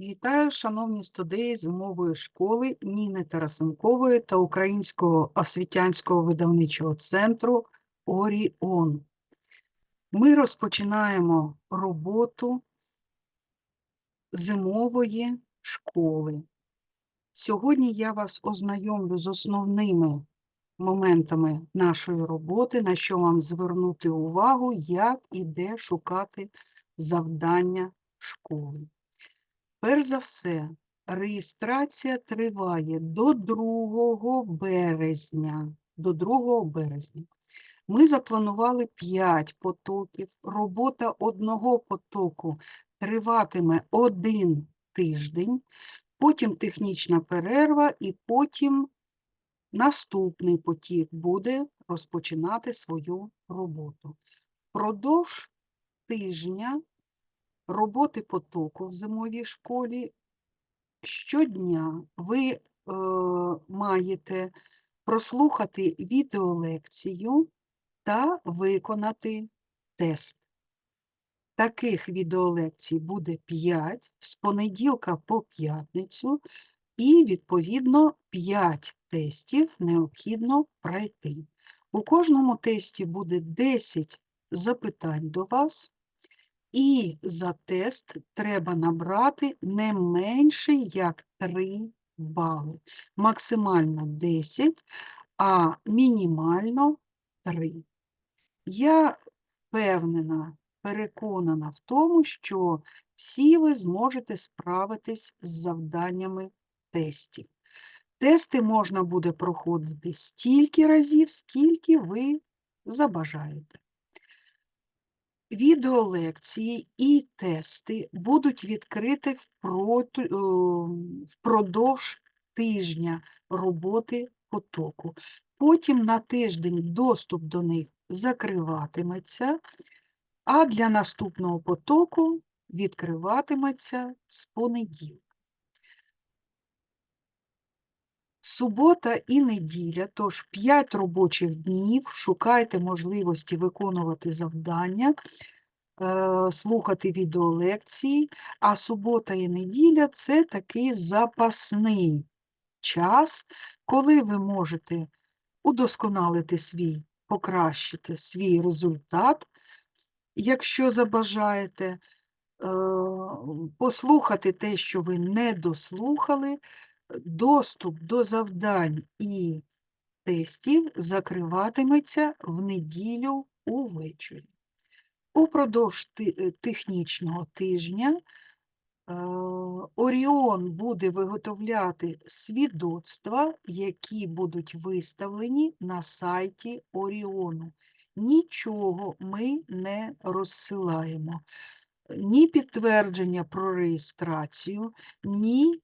Вітаю, шановні студії зимової школи Ніни Тарасенкової та Українського освітянського видавничого центру Оріон. Ми розпочинаємо роботу зимової школи. Сьогодні я вас ознайомлю з основними моментами нашої роботи, на що вам звернути увагу, як і де шукати завдання школи. Перш за все, реєстрація триває до 2 березня. До 2 березня. Ми запланували 5 потоків. Робота одного потоку триватиме один тиждень, потім технічна перерва, і потім наступний потік буде розпочинати свою роботу. Впродовж тижня роботи потоку в зимовій школі щодня ви е, маєте прослухати відеолекцію та виконати тест. Таких відеолекцій буде 5 з понеділка по п'ятницю, і, відповідно, 5 тестів необхідно пройти. У кожному тесті буде 10 запитань до вас. І за тест треба набрати не менше, як 3 бали. Максимально 10, а мінімально 3. Я впевнена, переконана в тому, що всі ви зможете справитись з завданнями тестів. Тести можна буде проходити стільки разів, скільки ви забажаєте. Відеолекції і тести будуть відкриті е, впродовж тижня роботи потоку. Потім на тиждень доступ до них закриватиметься, а для наступного потоку відкриватиметься з понеділка. Субота і неділя, тож 5 робочих днів, шукайте можливості виконувати завдання, е, слухати відеолекції, а субота і неділя – це такий запасний час, коли ви можете удосконалити свій, покращити свій результат, якщо забажаєте, е, послухати те, що ви не дослухали, доступ до завдань і тестів закриватиметься в неділю увечері. Упродовж е, технічного тижня е, Оріон буде виготовляти свідоцтва, які будуть виставлені на сайті Оріону. Нічого ми не розсилаємо. Ні підтвердження про реєстрацію, ні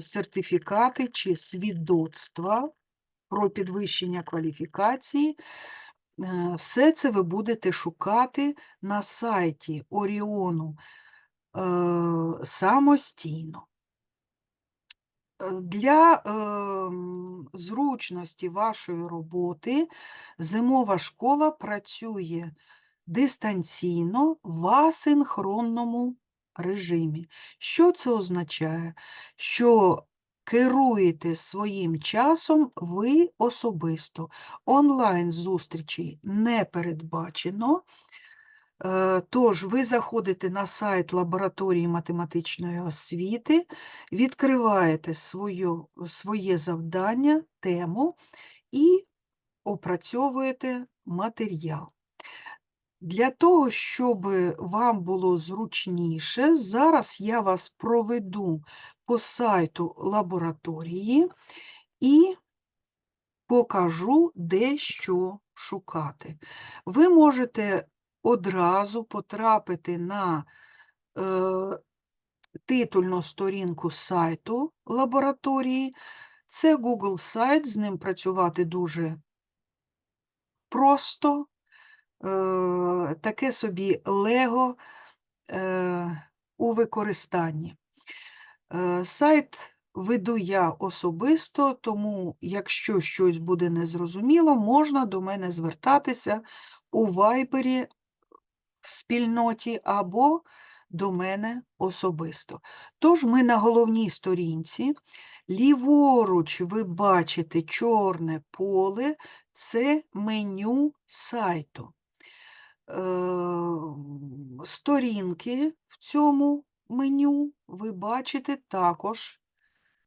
сертифікати чи свідоцтва про підвищення кваліфікації. Е, Все це ви будете шукати на сайті Оріону е, самостійно. Е, Для ем, зручності вашої роботи зимова школа працює дистанційно в асинхронному режимі. Що це означає? Що керуєте своїм часом ви особисто. Онлайн зустрічей не передбачено. Е, Тож ви заходите на сайт лабораторії математичної освіти, відкриваєте свою, своє завдання, тему і опрацьовуєте матеріал. Для того, щоб вам було зручніше, зараз я вас проведу по сайту лабораторії і покажу, де що шукати. Ви можете одразу потрапити на е, титульну сторінку сайту лабораторії. Це Google сайт, з ним працювати дуже просто. Е, таке собі Лего е, у використанні. Е, Сайт веду я особисто, тому якщо щось буде незрозуміло, можна до мене звертатися у вайбері в спільноті або до мене особисто. Тож ми на головній сторінці. Ліворуч ви бачите чорне поле, це меню сайту. Е, Сторінки в цьому меню ви бачите також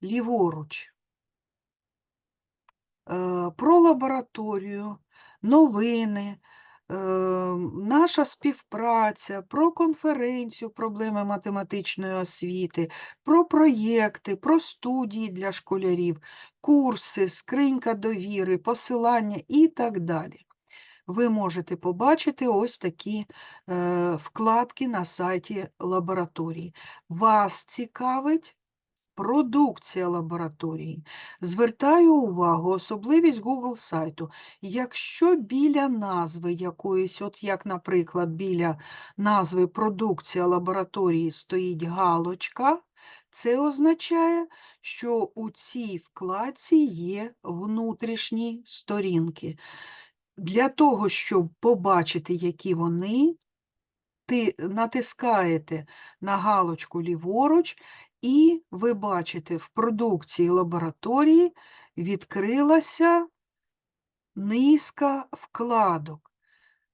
ліворуч. Е, Про лабораторію, новини, е, наша співпраця, про конференцію проблеми математичної освіти, про проєкти, про студії для школярів, курси, скринька довіри, посилання і так далі. Ви можете побачити ось такі е, вкладки на сайті лабораторії. Вас цікавить продукція лабораторії. Звертаю увагу, особливість Google сайту. Якщо біля назви якоїсь, от як, наприклад, біля назви продукція лабораторії стоїть галочка, це означає, що у цій вкладці є внутрішні сторінки. Для того, щоб побачити, які вони, ти натискаєте на галочку ліворуч, і ви бачите, в продукції лабораторії відкрилася низка вкладок.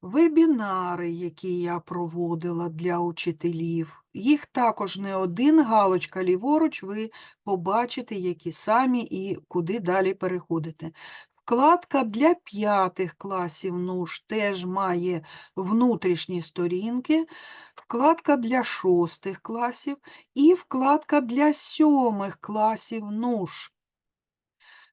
Вебінари, які я проводила для учителів, їх також не один галочка ліворуч, ви побачите, які самі і куди далі переходите. Вкладка для п'ятих класів НУШ теж має внутрішні сторінки, вкладка для шостих класів і вкладка для сьомих класів НУШ.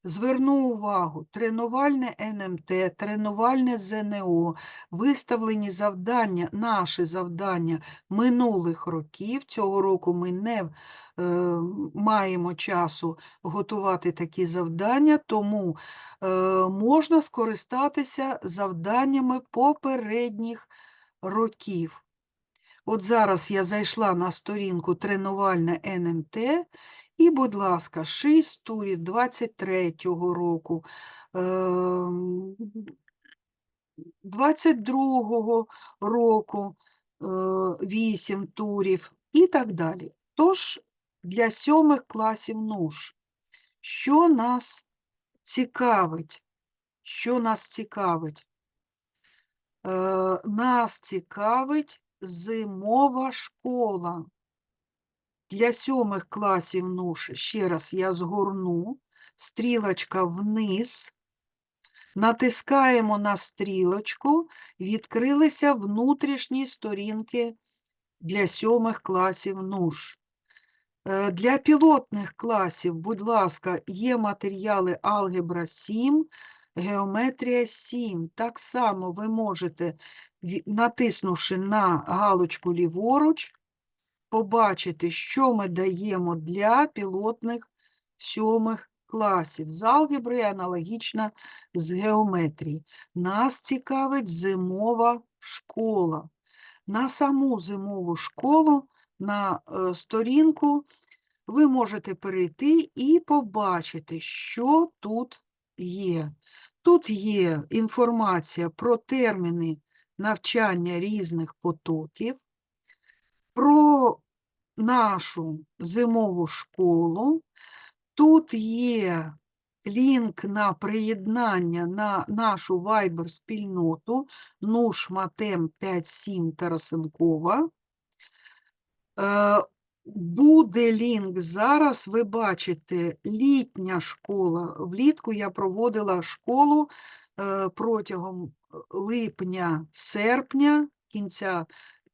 Зверну увагу, тренувальне НМТ, тренувальне ЗНО, виставлені завдання, наші завдання минулих років. Цього року ми не е, маємо часу готувати такі завдання, тому е, можна скористатися завданнями попередніх років. От зараз я зайшла на сторінку тренувальне НМТ, і, будь ласка, 6 турів 23-го року, ем, 22-го року 8 турів і так далі. Тож для сьомих класів НУШ, що нас цікавить? Що нас цікавить? Е, Нас цікавить зимова школа. Для сьомих класів НУШ, ще раз я згорну, стрілочка вниз, натискаємо на стрілочку, відкрилися внутрішні сторінки для сьомих класів НУШ. Е, Для пілотних класів, будь ласка, є матеріали Алгебра 7, Геометрія 7. Так само ви можете, натиснувши на галочку ліворуч, побачити, що ми даємо для пілотних сьомих класів з алгебри, аналогічно з геометрії. Нас цікавить зимова школа. На саму зимову школу, на е, сторінку ви можете перейти і побачити, що тут є. Тут є інформація про терміни навчання різних потоків, про нашу зимову школу. Тут є лінк на приєднання на нашу Viber-спільноту НУШ Матем 57 Тарасенкова. Е, Буде лінк зараз, ви бачите, літня школа. Влітку я проводила школу е, протягом липня-серпня, кінця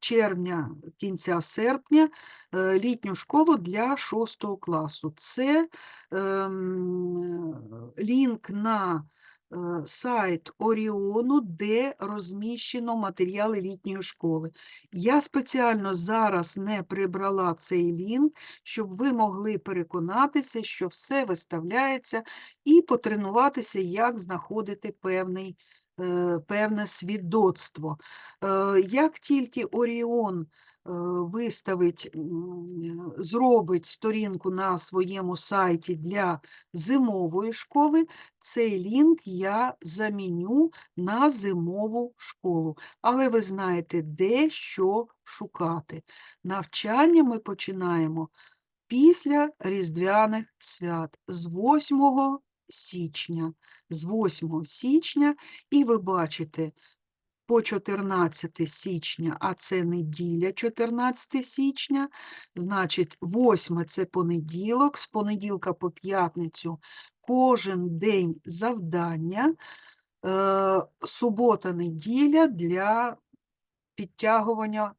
червня, кінця серпня, е, літню школу для 6 класу. Це ем, лінк на е, сайт Оріону, де розміщено матеріали літньої школи. Я спеціально зараз не прибрала цей лінк, щоб ви могли переконатися, що все виставляється, і потренуватися, як знаходити певний певне свідоцтво. Е, Як тільки Оріон е, виставить, зробить сторінку на своєму сайті для зимової школи, цей лінк я заміню на зимову школу. Але ви знаєте, де що шукати. Навчання ми починаємо після Різдвяних свят з 8 січня. З 8 січня, і ви бачите, по 14 січня, а це неділя 14 січня, значить 8 це понеділок, з понеділка по п'ятницю кожен день завдання, е, субота-неділя для підтягування,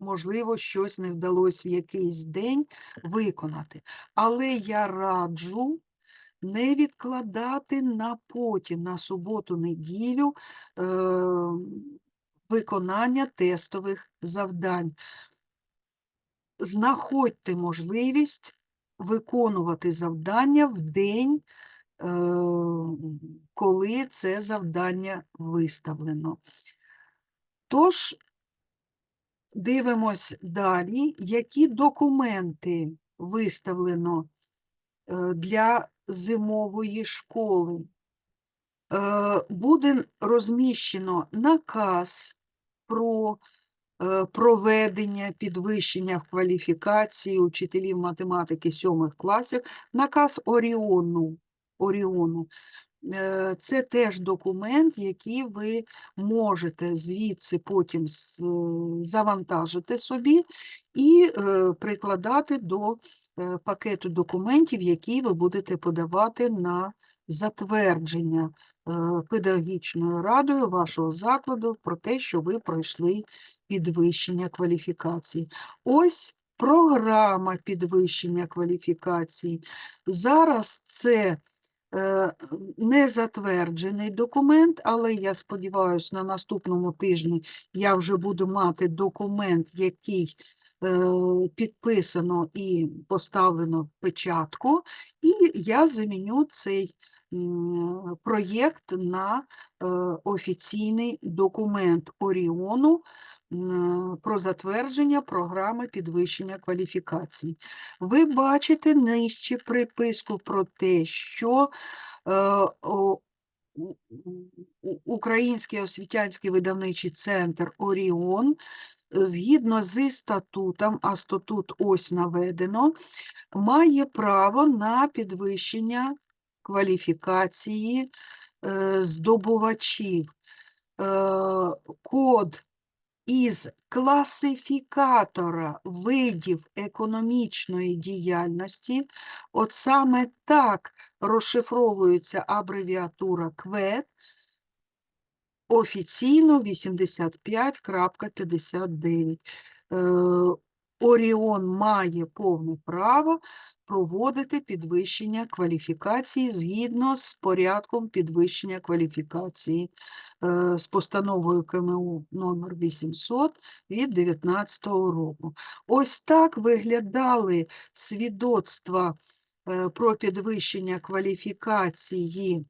можливо, щось не вдалося в якийсь день виконати. Але я раджу не відкладати на потім, на суботу-неділю е, виконання тестових завдань. Знаходьте можливість виконувати завдання в день, е, коли це завдання виставлено. Тож, дивимось далі, які документи виставлено е, для зимової школи. Е, Буде розміщено наказ про е, проведення підвищення в кваліфікації учителів математики сьомих класів, наказ Оріону. Оріону. Е, Це теж документ, який ви можете звідси потім завантажити собі і прикладати до пакету документів, які ви будете подавати на затвердження е, педагогічною радою вашого закладу про те, що ви пройшли підвищення кваліфікації. Ось програма підвищення кваліфікації. Зараз це е, не затверджений документ, але я сподіваюся, на наступному тижні я вже буду мати документ, який е, підписано і поставлено печатку, і я заміню цей проєкт на е, офіційний документ Оріону про затвердження програми підвищення кваліфікацій. Ви бачите нижче приписку про те, що е, Український освітянський видавничий центр Оріон е, згідно зі статутом, а статут ось наведено, має право на підвищення кваліфікації е, здобувачів. Е, Код із класифікатора видів економічної діяльності, от саме так розшифровується абревіатура КВЕД, офіційно 85.59. Е, Оріон має повне право проводити підвищення кваліфікації згідно з порядком підвищення кваліфікації е, з постановою КМУ номер 800 від 2019 року. Ось так виглядали свідоцтва е, про підвищення кваліфікації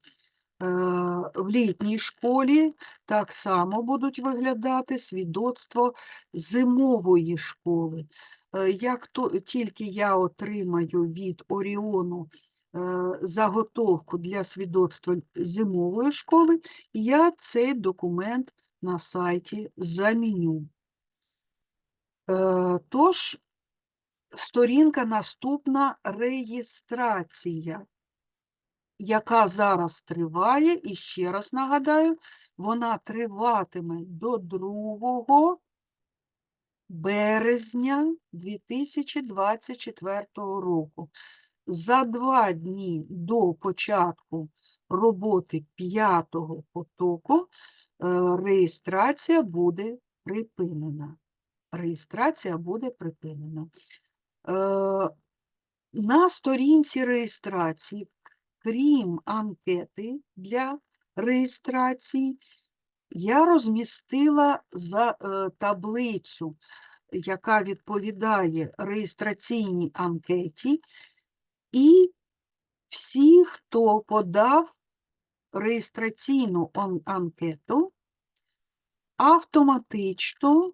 в літній школі так само будуть виглядати свідоцтво зимової школи. Е, Як то, тільки я отримаю від Оріону е, заготовку для свідоцтва зимової школи, я цей документ на сайті заміню. Е, Тож, сторінка наступна реєстрація яка зараз триває, і ще раз нагадаю, вона триватиме до 2 березня 2024 року. За два дні до початку роботи п'ятого потоку е, реєстрація буде припинена. Реєстрація буде припинена. Е, На сторінці реєстрації крім анкети для реєстрації, я розмістила за е, таблицю, яка відповідає реєстраційній анкеті, і всі, хто подав реєстраційну анкету автоматично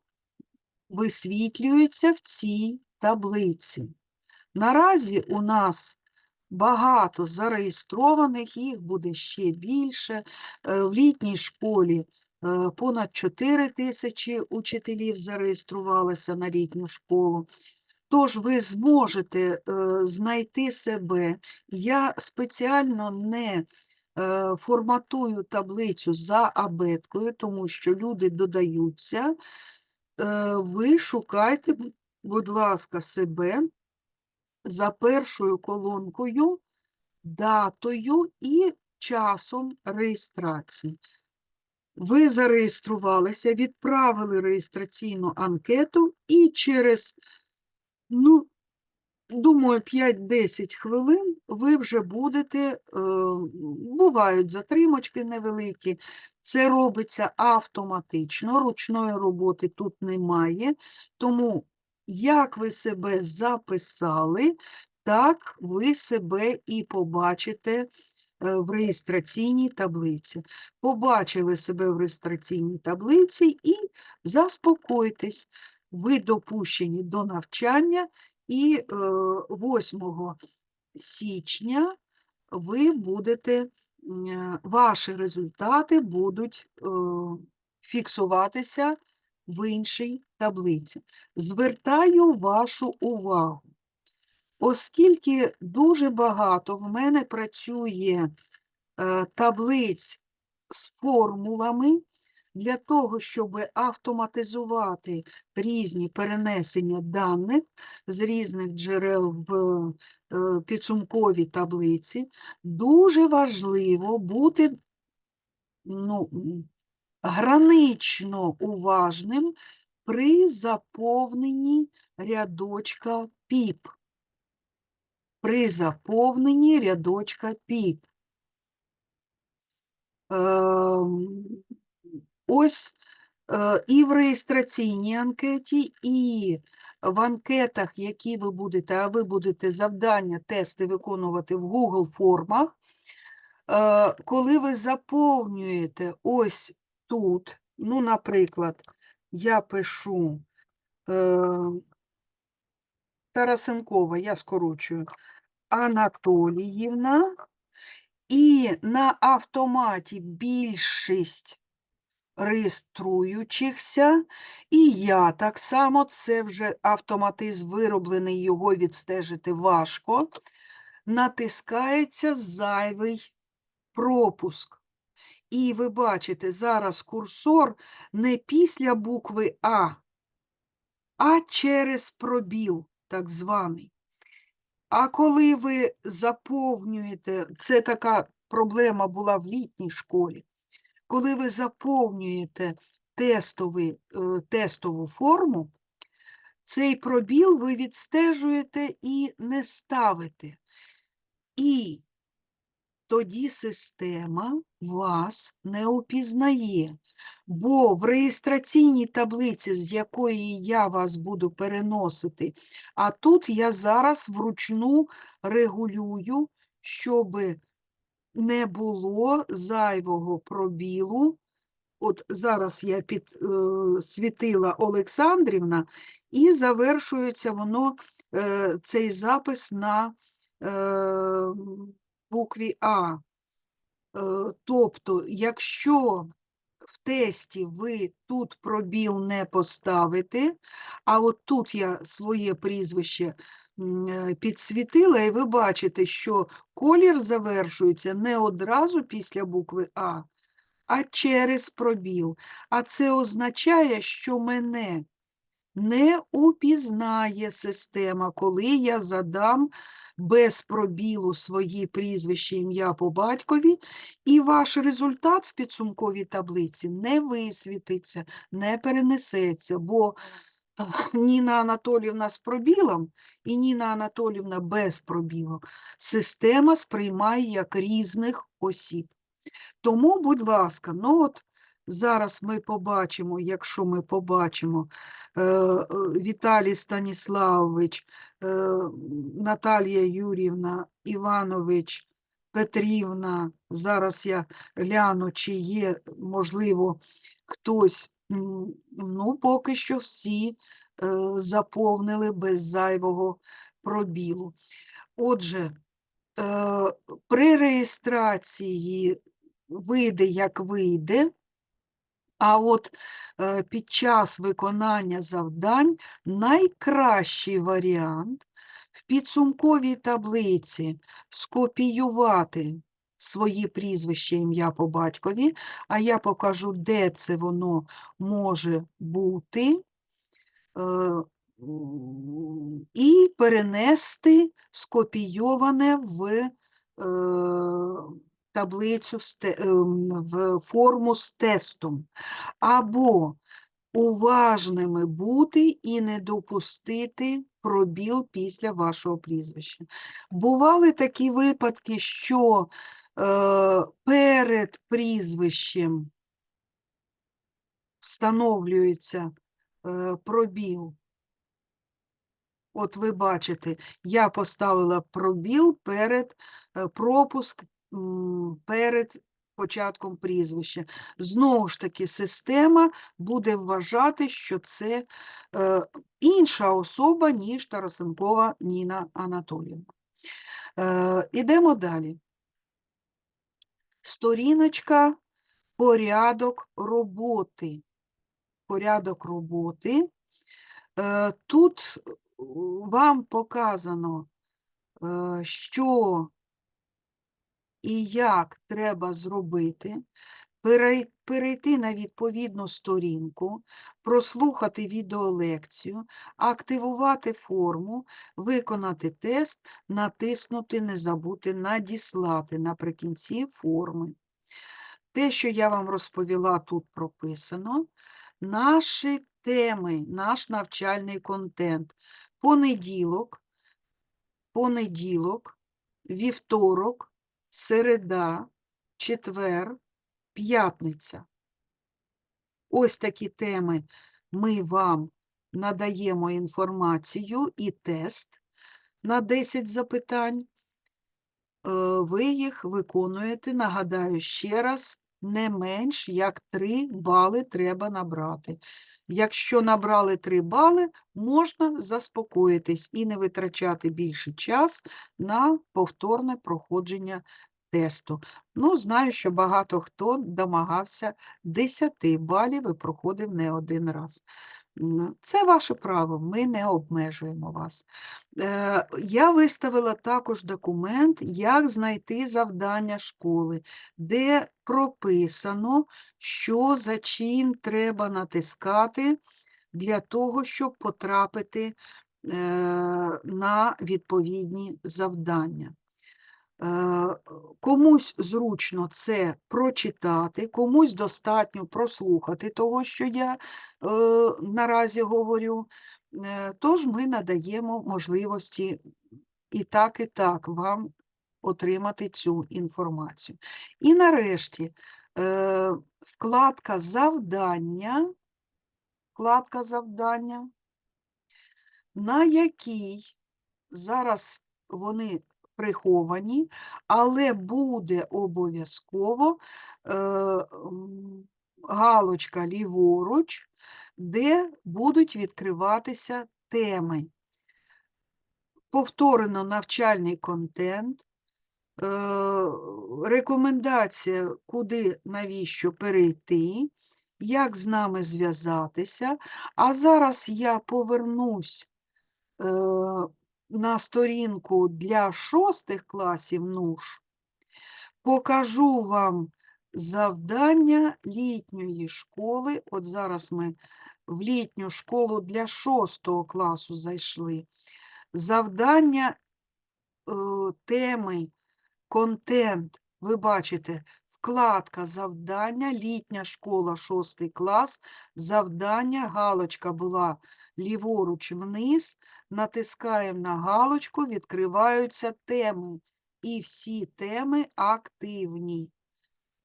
висвітлюються в цій таблиці. Наразі у нас багато зареєстрованих, їх буде ще більше. Е, В літній школі е, понад 4 тисячі учителів зареєструвалися на літню школу. Тож ви зможете е, знайти себе. Я спеціально не форматую таблицю за абеткою, тому що люди додаються. Ви шукайте, будь ласка, себе за першою колонкою, датою і часом реєстрації. Ви зареєструвалися, відправили реєстраційну анкету і через, ну, думаю, 5-10 хвилин ви вже будете, е, бувають затримочки невеликі, це робиться автоматично, ручної роботи тут немає, тому як ви себе записали, так ви себе і побачите е, в реєстраційній таблиці. Побачили себе в реєстраційній таблиці і заспокойтесь, ви допущені до навчання і е, 8 січня ви будете, е, ваші результати будуть е, фіксуватися в іншій таблиці. Звертаю вашу увагу. Оскільки дуже багато в мене працює е, таблиць з формулами, для того, щоб автоматизувати різні перенесення даних з різних джерел в е, підсумковій таблиці, дуже важливо бути ну, гранично уважним при заповненні рядочка ПІП. При заповненні рядочка ПІП. Ем, Ось е, і в реєстраційній анкеті, і в анкетах, які ви будете, а ви будете завдання, тести виконувати в Google формах, е, коли ви заповнюєте ось тут, ну, наприклад, я пишу е, Тарасенкова, я скорочую, Анатоліївна, і на автоматі більшість реєструючихся, і я так само, це вже автоматизм вироблений, його відстежити важко, натискається зайвий пропуск. І ви бачите, зараз курсор не після букви А, а через пробіл, так званий. А коли ви заповнюєте, це така проблема була в літній школі, коли ви заповнюєте тестовий, е, тестову форму, цей пробіл ви відстежуєте і не ставите. І тоді система вас не упізнає, бо в реєстраційній таблиці, з якої я вас буду переносити, а тут я зараз вручну регулюю, щоб не було зайвого пробілу. От зараз я підсвітила Олександрівна, і завершується воно, е, цей запис на е, букві А. Е, Тобто, якщо в тесті ви тут пробіл не поставите, а от тут я своє прізвище е, підсвітила, і ви бачите, що колір завершується не одразу після букви А, а через пробіл. А це означає, що мене не упізнає система, коли я задам без пробілу свої прізвище, ім'я по батькові, і ваш результат в підсумковій таблиці не висвітиться, не перенесеться, бо Ніна Анатолівна з пробілом і Ніна Анатолівна без пробілок система сприймає як різних осіб. Тому, будь ласка, ну от зараз ми побачимо, якщо ми побачимо, е, е, Віталій Станіславович, е, Наталія Юрівна, Іванович, Петрівна. Зараз я гляну, чи є, можливо, хтось. Ну, поки що всі заповнили без зайвого пробілу. Отже, при реєстрації вийде, як вийде, а от е, під час виконання завдань найкращий варіант в підсумковій таблиці скопіювати свої прізвища, ім'я по батькові, а я покажу, де це воно може бути, е, і перенести скопійоване в е, таблицю ем, в форму з тестом, або уважними бути і не допустити пробіл після вашого прізвища. Бували такі випадки, що е, перед прізвищем встановлюється е, пробіл. От ви бачите, я поставила пробіл перед е, пропуск перед початком прізвища. Знову ж таки, система буде вважати, що це е, інша особа, ніж Тарасенкова Ніна Анатоліївна. Е, ідемо далі. Сторіночка порядок роботи. Порядок роботи. Е, Тут е, вам показано, е, що і як треба зробити, перейти на відповідну сторінку, прослухати відеолекцію, активувати форму, виконати тест, натиснути Не забути надіслати наприкінці форми. Те, що я вам розповіла, тут прописано. Наші теми, наш навчальний контент. Понеділок, понеділок, вівторок, середа, четвер, п'ятниця. Ось такі теми ми вам надаємо інформацію і тест на 10 запитань. Е, Ви їх виконуєте, нагадаю ще раз, не менш як 3 бали треба набрати. Якщо набрали 3 бали, можна заспокоїтись і не витрачати більше час на повторне проходження тесту. Ну, знаю, що багато хто домагався 10 балів і проходив не один раз. Це ваше право, ми не обмежуємо вас. Е, Я виставила також документ, як знайти завдання школи, де прописано, що за чим треба натискати для того, щоб потрапити е, на відповідні завдання. Е, Комусь зручно це прочитати, комусь достатньо прослухати того, що я е, наразі говорю. Е, Тож ми надаємо можливості і так, і так вам отримати цю інформацію. І нарешті вкладка завдання, вкладка завдання, на якій зараз вони приховані, але буде обов'язково е, галочка ліворуч, де будуть відкриватися теми. Повторено навчальний контент, е, рекомендація, куди, навіщо перейти, як з нами зв'язатися. А зараз я повернусь е, на сторінку для шостих класів НУШ, покажу вам завдання літньої школи. От зараз ми в літню школу для шостого класу зайшли. Завдання е, теми, контент, ви бачите, вкладка завдання, літня школа, шостий клас, завдання, галочка була ліворуч вниз, натискаємо на галочку, відкриваються теми. І всі теми активні.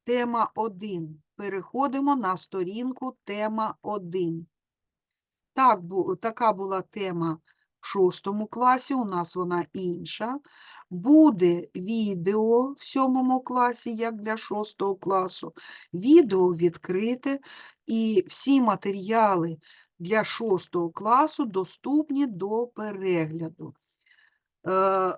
Тема 1. Переходимо на сторінку тема 1. Так, така була тема шостому класі, у нас вона інша. Буде відео в сьомому класі, як для шостого класу. Відео відкрите, і всі матеріали для шостого класу доступні до перегляду. Е,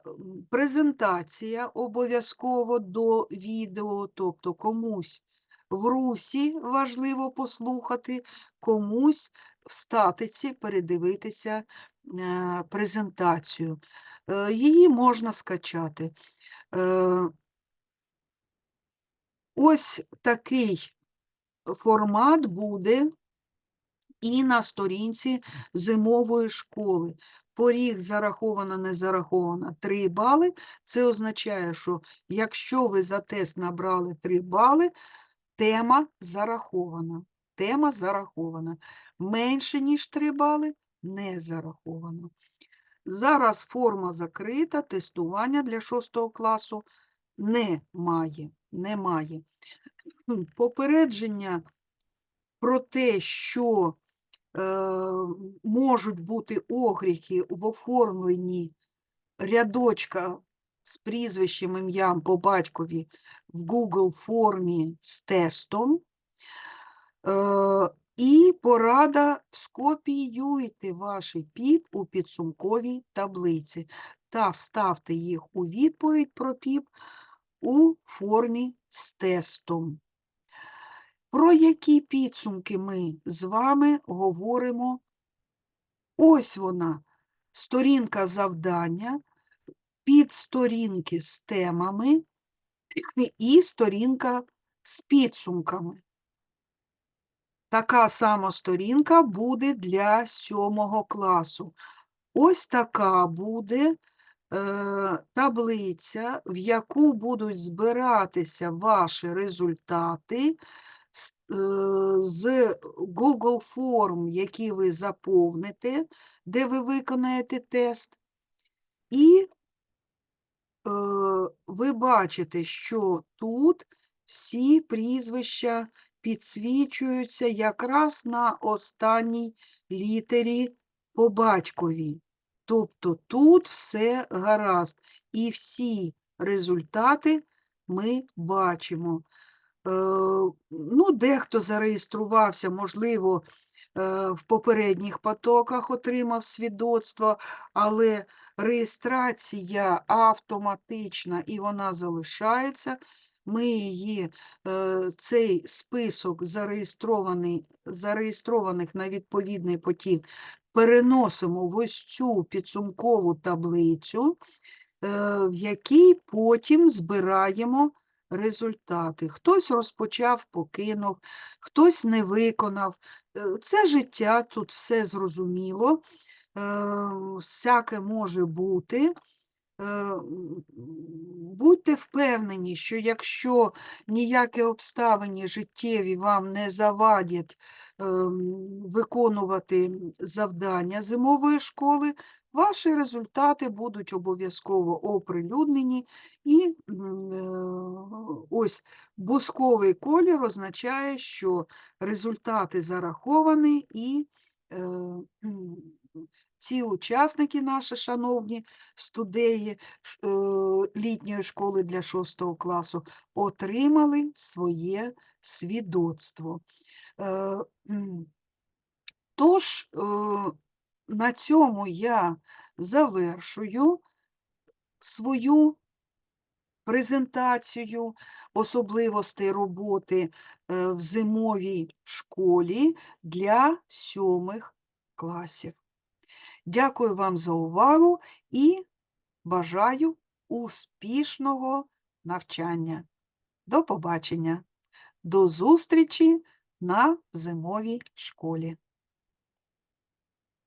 Презентація обов'язково до відео, тобто комусь в русі важливо послухати, комусь в статиці передивитися презентацію. Е, Її можна скачати. Е, Ось такий формат буде і на сторінці зимової школи. Поріг зараховано, не зараховано 3 бали. Це означає, що якщо ви за тест набрали 3 бали, тема зарахована. Тема зарахована. Менше, ніж 3 бали, не зараховано. Зараз форма закрита, тестування для 6 класу немає. Немає. Попередження про те, що е, можуть бути огріхи в оформленні рядочка з прізвищем ім'ям по батькові в Google формі з тестом. І порада скопіюйте ваш піп у підсумковій таблиці та вставте їх у відповідь про піп у формі з тестом. Про які підсумки ми з вами говоримо? Ось вона, сторінка завдання, підсторінки з темами і сторінка з підсумками. Така сама сторінка буде для сьомого класу. Ось така буде е, таблиця, в яку будуть збиратися ваші результати з, е, з Google форм, які ви заповните, де ви виконаєте тест. І е, ви бачите, що тут всі прізвища підсвічуються якраз на останній літері по батькові. Тобто тут все гаразд. І всі результати ми бачимо. Е, Ну, дехто зареєструвався, можливо, е, в попередніх потоках отримав свідоцтво, але реєстрація автоматична і вона залишається. Ми її, е, цей список зареєстрований, зареєстрованих на відповідний потік переносимо в ось цю підсумкову таблицю, е, в якій потім збираємо результати. Хтось розпочав, покинув, хтось не виконав. Е, Це життя, тут все зрозуміло, всяке може бути. Е, Будьте впевнені, що якщо ніякі обставини життєві вам не завадять ем, виконувати завдання зимової школи, ваші результати будуть обов'язково оприлюднені, і е, ось бусковий колір означає, що результати зараховані і е, ці учасники наші, шановні студеї е, літньої школи для 6 класу, отримали своє свідоцтво. Е, Тож, е, на цьому я завершую свою презентацію особливостей роботи в зимовій школі для сьомих класів. Дякую вам за увагу і бажаю успішного навчання. До побачення. До зустрічі на зимовій школі.